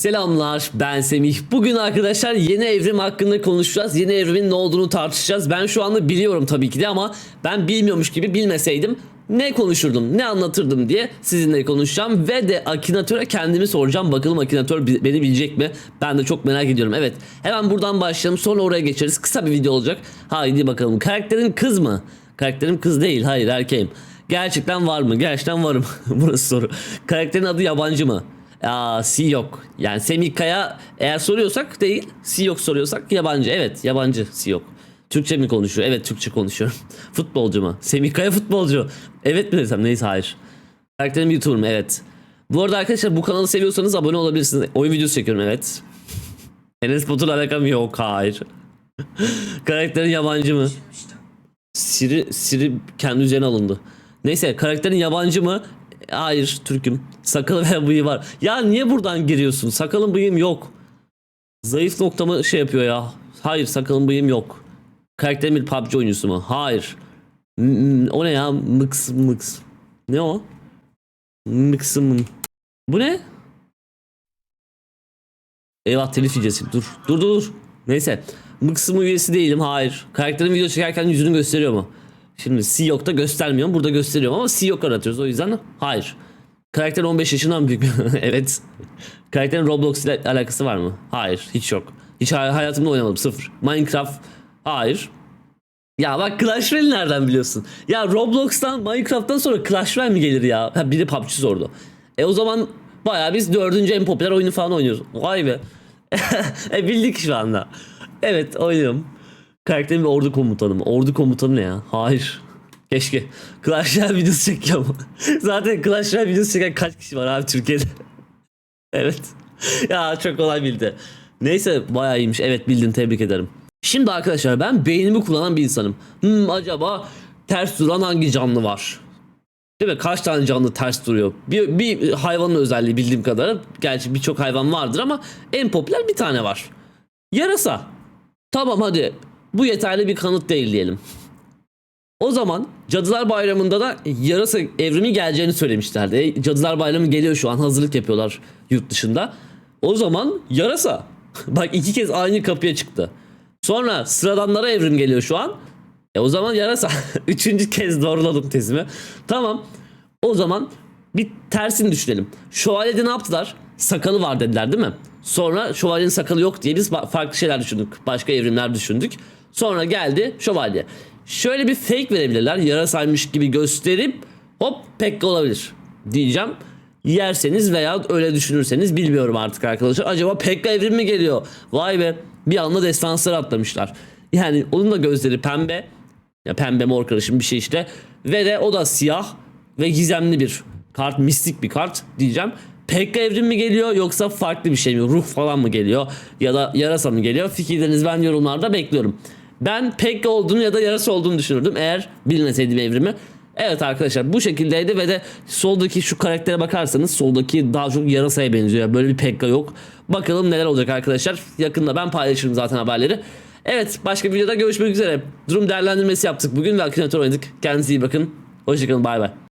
Selamlar ben Semih. Bugün arkadaşlar yeni evrim hakkında konuşacağız. Yeni evrimin ne olduğunu tartışacağız. Ben şu anda biliyorum tabii ki de ama ben bilmiyormuş gibi bilmeseydim ne konuşurdum, ne anlatırdım diye sizinle konuşacağım. Ve de Akinatöre kendimi soracağım. Bakalım Akinatör beni bilecek mi? Ben de çok merak ediyorum. Evet hemen buradan başlayalım sonra oraya geçeriz. Kısa bir video olacak. Haydi bakalım. Karakterin kız mı? Karakterim kız değil. Hayır erkeğim. Gerçekten var mı? Gerçekten varım. Burası soru. Karakterin adı yabancı mı? Aa, C yok. Yani Semih Kaya eğer soruyorsak değil. C yok soruyorsak yabancı. Evet yabancı C yok. Türkçe mi konuşuyor? Evet Türkçe konuşuyorum. futbolcu mu? Semih Kaya futbolcu. Evet mi desem? Neyse hayır. Karakterim bir YouTuber mu? Evet. Bu arada arkadaşlar bu kanalı seviyorsanız abone olabilirsiniz. Oyun videosu çekiyorum evet. Enes Batur'la alakam yok. Hayır. Karakterin yabancı mı? Siri, Siri kendi üzerine alındı. Neyse karakterin yabancı mı? Hayır Türk'üm. Sakalı ve bıyığı var. Ya niye buradan giriyorsun? Sakalın bıyığım yok. Zayıf noktamı şey yapıyor ya. Hayır sakalın bıyığım yok. Karakterin bir PUBG oyuncusu mu? Hayır. O ne ya? Mıks mıks. Ne o? Mıksım. Bu ne? Eyvah telif yiyeceğiz. Dur. Dur dur dur. Neyse. Mıksım üyesi değilim. Hayır. Karakterin video çekerken yüzünü gösteriyor mu? Şimdi C yok da göstermiyorum. Burada gösteriyorum ama C yok aratıyoruz. O yüzden hayır. Karakter 15 yaşından büyük. evet. Karakterin Roblox ile alakası var mı? Hayır. Hiç yok. Hiç hay- hayatımda oynamadım. Sıfır. Minecraft. Hayır. Ya bak Clash Royale nereden biliyorsun? Ya Roblox'tan Minecraft'tan sonra Clash Royale mi gelir ya? Ha, biri PUBG sordu. E o zaman bayağı biz dördüncü en popüler oyunu falan oynuyoruz. Vay be. e bildik şu anda. Evet oynuyorum. Karakterim bir ordu komutanı mı? Ordu komutanı ne ya? Hayır. Keşke. Clash Royale videosu çekiyorum. Zaten Clash Royale videosu çeken kaç kişi var abi Türkiye'de? evet. Ya çok kolay bildi. Neyse bayağı iyiymiş. Evet bildin tebrik ederim. Şimdi arkadaşlar ben beynimi kullanan bir insanım. Hmm, acaba ters duran hangi canlı var? Değil mi? Kaç tane canlı ters duruyor? Bir, bir hayvanın özelliği bildiğim kadarıyla. Gerçi birçok hayvan vardır ama en popüler bir tane var. Yarasa. Tamam hadi. Bu yeterli bir kanıt değil diyelim. O zaman Cadılar Bayramı'nda da yarasa evrimi geleceğini söylemişlerdi. E, Cadılar Bayramı geliyor şu an hazırlık yapıyorlar yurt dışında. O zaman yarasa. Bak iki kez aynı kapıya çıktı. Sonra sıradanlara evrim geliyor şu an. E o zaman yarasa. Üçüncü kez doğruladım tezimi. Tamam. O zaman bir tersini düşünelim. Şövalyede ne yaptılar? Sakalı var dediler değil mi? Sonra şövalyenin sakalı yok diye biz farklı şeyler düşündük. Başka evrimler düşündük. Sonra geldi şövalye. Şöyle bir fake verebilirler. Yarasaymış gibi gösterip hop pekka olabilir diyeceğim. Yerseniz veya öyle düşünürseniz bilmiyorum artık arkadaşlar. Acaba pekka evrim mi geliyor? Vay be bir anda destansları atlamışlar. Yani onun da gözleri pembe. Ya pembe mor karışım bir şey işte. Ve de o da siyah ve gizemli bir kart, mistik bir kart diyeceğim. Pekka evrim mi geliyor yoksa farklı bir şey mi? Ruh falan mı geliyor? Ya da yarasa mı geliyor? Fikirlerinizi ben yorumlarda bekliyorum. Ben Pekka olduğunu ya da yarasa olduğunu düşünürdüm eğer bilmeseydim evrimi. Evet arkadaşlar bu şekildeydi ve de soldaki şu karaktere bakarsanız soldaki daha çok yarasaya benziyor. Böyle bir Pekka yok. Bakalım neler olacak arkadaşlar. Yakında ben paylaşırım zaten haberleri. Evet başka bir videoda görüşmek üzere. Durum değerlendirmesi yaptık bugün ve Akinator oynadık. Kendinize iyi bakın. Hoşçakalın bay bay.